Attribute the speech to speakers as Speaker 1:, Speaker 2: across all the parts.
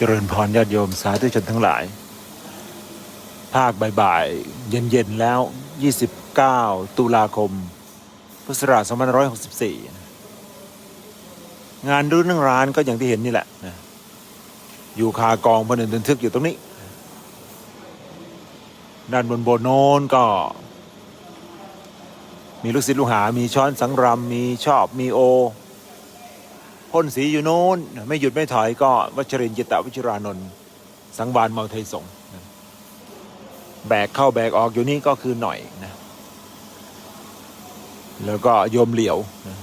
Speaker 1: เจริญพรญาติโยมสาธุชนทั้งหลาย ภาคบ่ายๆ เย็นๆ แล้ว 29 ตุลาคม พุทธศักราช2564 งานรุ่นนั่งร้านก็อย่างที่เห็นนี่แหละนะอยู่คากองพนึงทึกอยู่ตรงนี้ ด้านบนโบนโน้นก็ มีลูกศิษย์ลูกหา มีช้อนสังรำมีชอบมีโอ พ่นสีอยู่โน้นไม่หยุดไม่ถอยก็วัชรินจิตวิชรานนท์สังวานเมาไทยสงแบกเข้าแบกออกอยู่นี่ก็คือหน่อยนะ แล้วก็โยมเหลียวนะ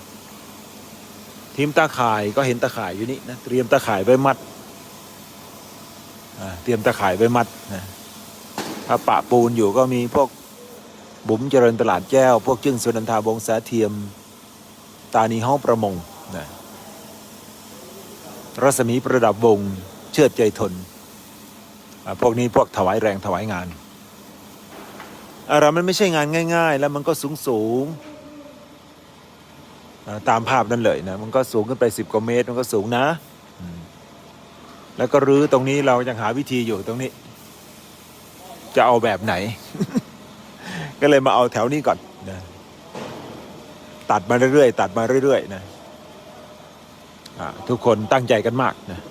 Speaker 1: ทีมตาข่ายก็เห็นตาข่ายอยู่นี่นะเตรียมตาข่ายไว้มัดเตรียมตาข่ายไว้มัดนะถ้าปะปูนอยู่ก็มีพวกบุ๋มเจริญตลาดแก้ว พวกจึ้งสุนันทาบงสาเทียม ตานีห้องประมงนะ รัศมีประดับวง เชิดใจทน พวกนี้พวกถวายแรงถวายงานอะไรมันไม่ใช่งานง่าย ๆ แล้วมันก็สูงสูงๆตามภาพนั่นเลยนะมันก็สูงขึ้นไปสิบกว่าเมตร มันก็สูงนะ แล้วก็รื้อตรงนี้เรายังหาวิธีอยู่ตรงนี้ จะเอาแบบไหน ก็เลยมาเอาแถวนี้ก่อนนะตัดมาเรื่อยๆตัดมาเรื่อยๆนะ ทุกคนตั้งใจกันมากนะ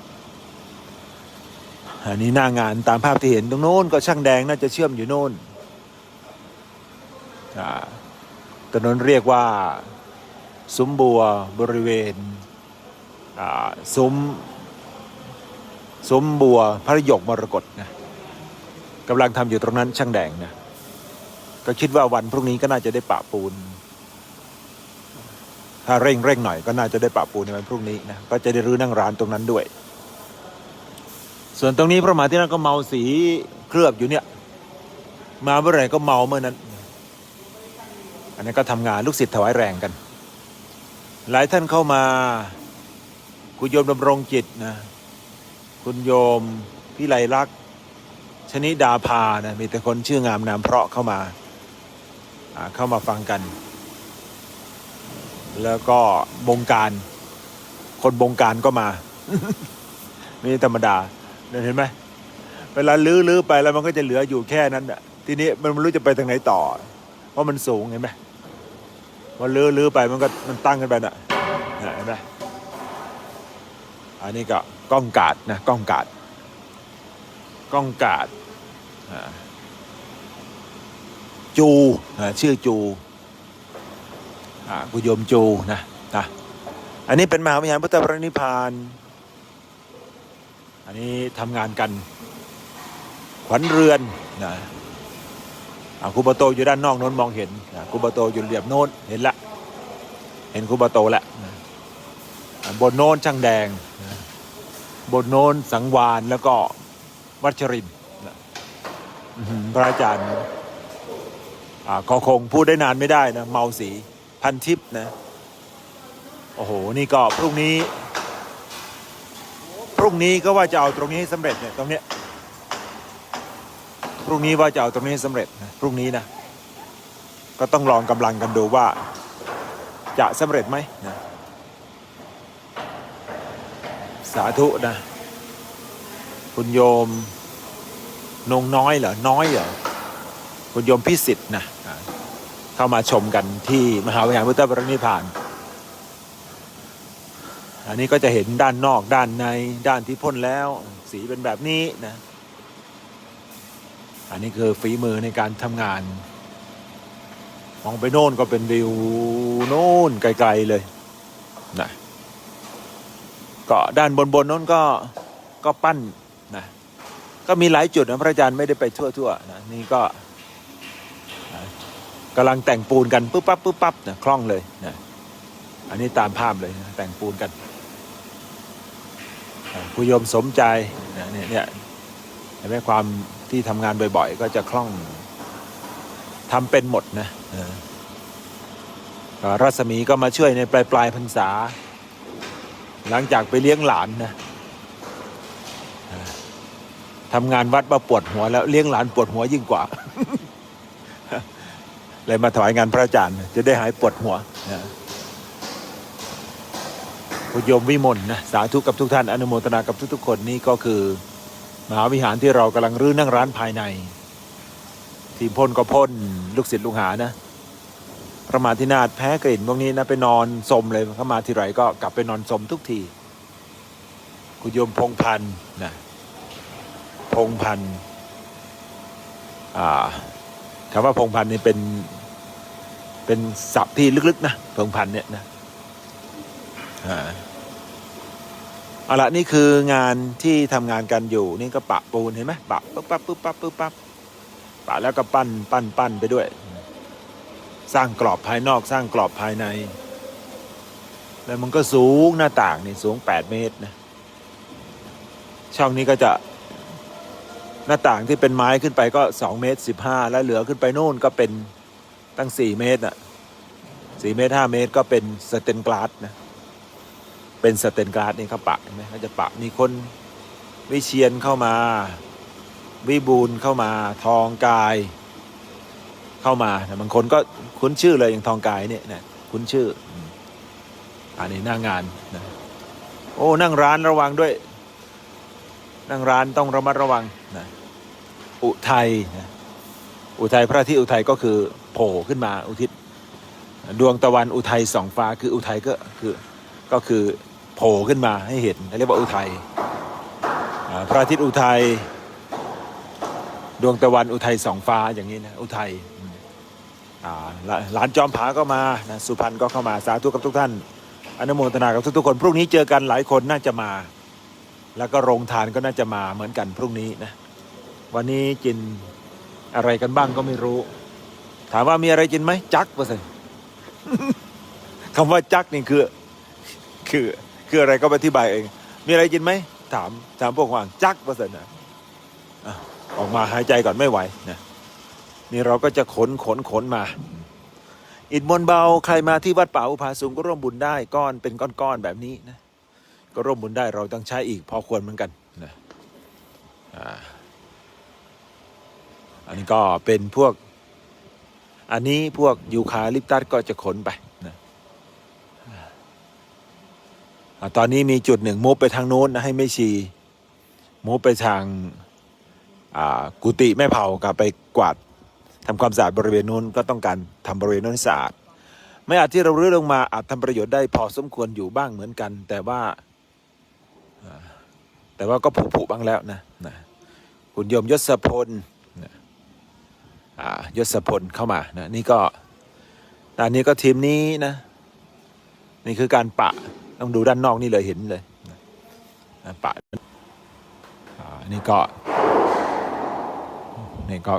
Speaker 1: อันนี้หน้างานตามภาพที่เห็นตรงโน้นก็ช่างแดงน่าจะเชื่อมอยู่โน่นถนนเรียกว่าซุ้มบัวบริเวณซุ้มซุ้มบัวพระยกมรกตนะกำลังทำอยู่ตรงนั้นช่างแดงนะก็คิดว่าวันพรุ่งนี้ก็น่าจะได้ปะปูน ถ้าเร่งเร่งหน่อยก็น่าจะได้ปรับปรุงในวันพรุ่งนี้นะก็จะได้รื้อนั่งร้านตรงนั้นด้วย ส่วนตรงนี้พระมหาที่นั่นก็เมาสีเคลือบอยู่เนี่ย มาเมื่อไหร่ก็เมาเมื่อนั้น อันนี้ก็ทำงานลูกศิษย์ถวายแรงกัน หลายท่านเข้ามา คุณโยมดำรงจิตนะ คุณโยมพิไลลักษณ์ชนิดาภานะมีแต่คนชื่องามนามเพราะเข้ามาเข้ามาฟังกัน แล้วก็บงการ คนบงการก็มา นี่ธรรมดาเนี่ยเห็นไหมเวลาลื้อลื้อไปแล้วมันก็จะเหลืออยู่แค่นั้นอะทีนี้มันไม่รู้จะไปทางไหนต่อ เพราะมันสูงเห็นไหมพอลื้อล้อไปมันก็มันตั้งขึ้นไปน่ะเห็นไหมอันนี้ก็กล้องกาดนะกล้องกาดกล้องกาดอ่าจูชื่อจู อ่ากุโยมจูนะนะอันนี้เป็นมหาวิหารพุทธปรินิพาน อันนี้ทำงานกัน ขวัญเรือนนะอาครูบโตอยู่ด้านนอกโน้นมองเห็นนะครูบโตอยู่เหลียบโน้นเห็นละ เห็นครูบโตละบนโน้นช่างแดง บนโน้นสังวานแล้วก็วัชรินพระอาจารย์ก็คงพูดได้นานไม่ได้นะ เมาสี พันทิพย์นะ โอ้โห นี่ก็พรุ่งนี้ พรุ่งนี้ก็ว่าจะเอาตรงนี้ให้สำเร็จเนี่ยตรงเนี้ยพรุ่งนี้ว่าจะเอาตรงนี้ให้สำเร็จนะพรุ่งนี้นะ ก็ต้องลองกำลังกันดูว่า จะสำเร็จไหมนะสาธุนะ คุณโยมนงน้อยเหรอ น้อยเหรอ คุณโยมพิสิทธ์นะ เข้ามาชมกันที่มหาวิหารพุทธปรินิพาน อันนี้ก็จะเห็นด้านนอกด้านในด้านที่พ่นแล้วสีเป็นแบบนี้นะ อันนี้คือฝีมือในการทำงาน มองไปโน่นก็เป็นวิวโน่นไกลๆเลยนะก็ด้านบนบนๆโน้นก็ก็ปั้นนะก็มีหลายจุดนะพระอาจารย์ไม่ได้ไปทั่วๆนะนี่ก็ กำลังแต่งปูนกันปุ๊บปั๊บปุ๊บปั๊บนะคล่องเลยนะอันนี้ตามภาพเลยนะแต่งปูนกันผู้ยมสมใจเนี่ยเนี่ยเห็นไหมความที่ทำงานบ่อยๆ ก็จะคล่องทำเป็นหมดนะรัศมีก็มาช่วยในปลายปลายพรรษา หลังจากไปเลี้ยงหลานนะทำงานวัดมาปวดหัวแล้วเลี้ยงหลานปวดหัวยิ่งกว่า เลยมาถวายงานพระอาจารย์ จะได้หายปวดหัวนะคุณโยมวิมลนะสาธุกับทุกท่านอนุโมทนากับทุกๆคนนี่ก็คือ มหาวิหารที่เรากำลังรื้อนั่งร้านภายใน ทีมพ่นก็พ่นลูกศิษย์ลูกหานะประมาธินาถแพ้กลิ่นพวกนี้นะไปนอนสมเลยเข้ามาทีไรก็กลับไปนอนสมทุกทีคุณโยมพงพันธ์นะพงพันธ์อ่าคำว่าพงพันธ์นี่เป็น เป็นศัพท์ที่ลึกๆนะพงพันเนี่ยนะเอาละนี่คืองานที่ทำงานกันอยู่นี่ก็ปะปูนเห็นไหมปะปุ๊บปั๊บปุ๊บปั๊บปุ๊บปั๊บปะแล้วก็ปั้นปั้นปั้นไปด้วย สร้างกรอบภายนอกสร้างกรอบภายใน แล้วมันก็สูงหน้าต่างนี่สูง 8 เมตรนะช่องนี้ก็จะหน้าต่างที่เป็นไม้ขึ้นไปก็ 2 เมตร 15 แล้วเหลือขึ้นไปโน่นก็เป็น ตั้ง4เมตรอะ4เมตร5เมตรก็เป็นสเตนกลาสนะเป็นสเตนกลาสนี่เขาปะเห็นไหมเขาจะปะมีคนวิเชียนเข้ามา วิบูลเข้ามาทองกายเข้ามานะบางคนก็คุ้นชื่อเลยอย่างทองกายเนี่ยนะคุ้นชื่ออันนี้หน้างานนะโอ้นั่งร้านระวังด้วย นั่งร้านต้องระมัดระวังนะอุทัยนะ อุทัยพระอาที่อุทัยก็คือโผล่ขึ้นมาอุทิศดวงตะวันอุทัยสองฟ้าคืออุทัยก็คือก็คือโผล่ขึ้นมาให้เห็นเรียกว่าอุทัยพระอาทิตย์อุทัยดวงตะวันอุทัยสองฟ้าอย่างนี้นะอุทัยหลานจอมผาก็มานะสุพรรณก็เข้ามาสาธุกับทุกท่าน อนุโมทนากับทุกๆคน พรุ่งนี้เจอกันหลายคนน่าจะมา แล้วก็โรงทานก็น่าจะมาเหมือนกันพรุ่งนี้นะวันนี้กิน อะไรกันบ้างก็ไม่รู้ ถามว่ามีอะไรกินไหมจักเปอร์เซ็นต์คำว่าจักนี่คือ คือ คืออะไรก็ไปอธิบายเอง มีอะไรกินไหมถามถามพวกว่างจักเปอร์เซ็นต์นะออกมาหายใจก่อนไม่ไหวนะนี่เราก็จะขนขนขนมา อิฐมวลเบาใครมาที่วัดป่าอุภาสูงก็ร่วมบุญได้ก้อนเป็นก้อนๆแบบนี้นะก็ร่วมบุญได้เราต้องใช้อีกพอควรเหมือนกันนะอ่า อันนี้ก็เป็นพวก อันนี้พวกยูคาลิปตัสก็จะขนไปนะตอนนี้มีจุดหนึ่งมุฟไปทางโน้นนะให้ไม่ชีมุฟไปทางกุฏิแม่เผากับไปกวาดทำความสะอาดบริเวณนู้นก็ต้องการทำบริเวณนู้นสะอาดไม่อาจที่เราเรื้อลงมาอาจทำประโยชน์ได้พอสมควรอยู่บ้างเหมือนกัน แต่ว่า แต่ว่าก็ผุผุบ้างแล้วนะนะคุณโยมยศพล ยศพลเข้ามานะนี่ก็อันนี้ก็ทีมนี้นะ นี่คือการปะต้องดูด้านนอกนี่เลยเห็นเลยนะปะอ่านี่ก็นี่ก็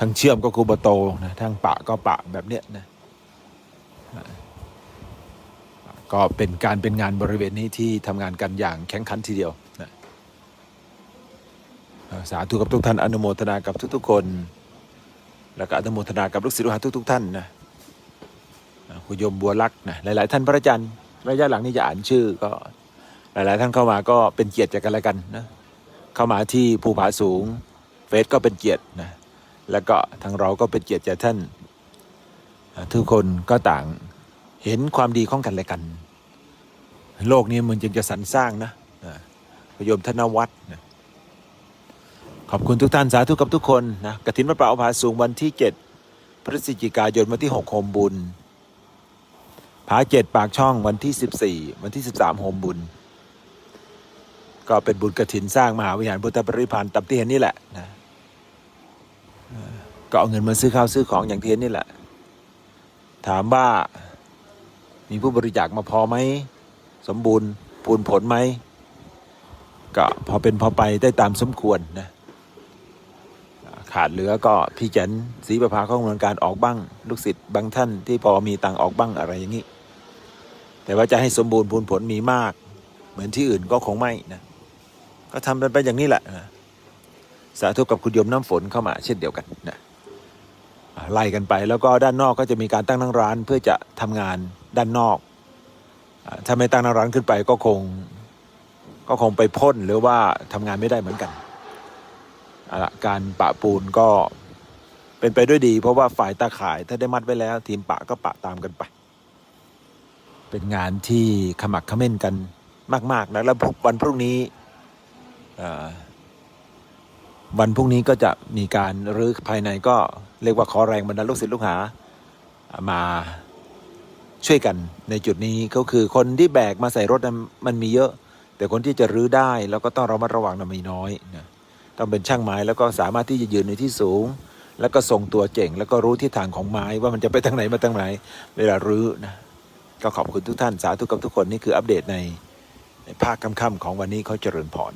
Speaker 1: ทั้งเชื่อมก็คูบโตนะทั้งปะก็ปะแบบเนี้ยนะก็เป็นการเป็นงานบริเวณนี้ที่ทำงานกันอย่างแข็งขันทีเดียวนะสาธุกับทุกท่านอนุโมทนากับทุกๆคน แล้วก็อนุโมทนากับลูกศิษย์ลูกหาทุก ๆ ท่านนะคุณโยมบัวลักษ์นะหลาย ๆ ท่านพระอาจารย์ระยะหลังนี่จะอ่านชื่อก็หลาย ๆ ท่านเข้ามาก็เป็นเกียรติจากกันและกันนะเข้ามาที่ภูผาสูงเฟสก็เป็นเกียรตินะแล้วก็ทางเราก็เป็นเกียรติจากท่าน ทุกคนก็ต่างเห็นความดีของกันและกัน โลกนี้มันจึงจะสรรสร้างนะพยมธนวัฒน์นะ ขอบคุณทุกท่านสาธุกับทุกคนนะกฐินวัดป่าอภาสูงวันที่ 7 พฤศจิกายนวันที่6โฮมบุญผาเจ็ดปากช่องวันที่ 14 วันที่ 13โฮมบุญ ก็เป็นบุญกฐินสร้างมหาวิหารพุทธปริพันธ์ตามที่เห็นนี่แหละนะก็เอาเงินมาซื้อข้าวซื้อของอย่างที่เห็นนี่แหละ ถามว่ามีผู้บริจาคมาพอไหมสมบูรณ์พูนผลไหมก็พอเป็นพอไปได้ตามสมควรนะ ขาดเหลือก็พี่แจนศรีประภาข้องนการออกบ้าง ลูกศิษย์บางท่านที่พอมีตังออกบ้างอะไรอย่างนี้ แต่ว่าจะให้สมบูรณ์พูนผลมีมาก เหมือนที่อื่นก็คงไม่นะ ก็ทำเป็นไปอย่างนี้แหละนะสาธุกับคุณโยมน้ำฝนเข้ามาเช่นเดียวกันนะไล่กันไปแล้วก็ด้านนอกก็จะมีการตั้งนั่งร้านเพื่อจะทำงานด้านนอกถ้าไม่ตั้งนั่งร้านขึ้นไปก็คง ก็คงไปพ่นหรือว่าทำงานไม่ได้เหมือนกัน อาละการปะปูนก็เป็นไปด้วยดี เพราะว่าฝ่ายตาข่ายถ้าได้มัดไว้แล้ว ทีมปะก็ปะตามกันไป เป็นงานที่ขมักขม้นกันมากๆนะแล้ววันพรุ่งนี้วันพรุ่งนี้ก็จะมีการรื้อภายในก็เรียกว่าขอแรงบรรดาลูกศิษย์ลูกหา มาช่วยกันในจุดนี้ก็คือคนที่แบกมาใส่รถมันมีเยอะ แต่คนที่จะรื้อได้แล้วก็ต้องระมัดระวังนะมีน้อยนะ ต้องเป็นช่างไม้แล้วก็สามารถที่จะยืนในที่สูง แล้วก็ทรงตัวเจ๋ง แล้วก็รู้ทิศทางของไม้ว่ามันจะไปทางไหนมาทางไหนเวลารื้อนะก็ขอบคุณทุกท่านสาธุกับทุกคนนี่คืออัปเดตในในภาคค่ำๆของวันนี้เขาเจริญพร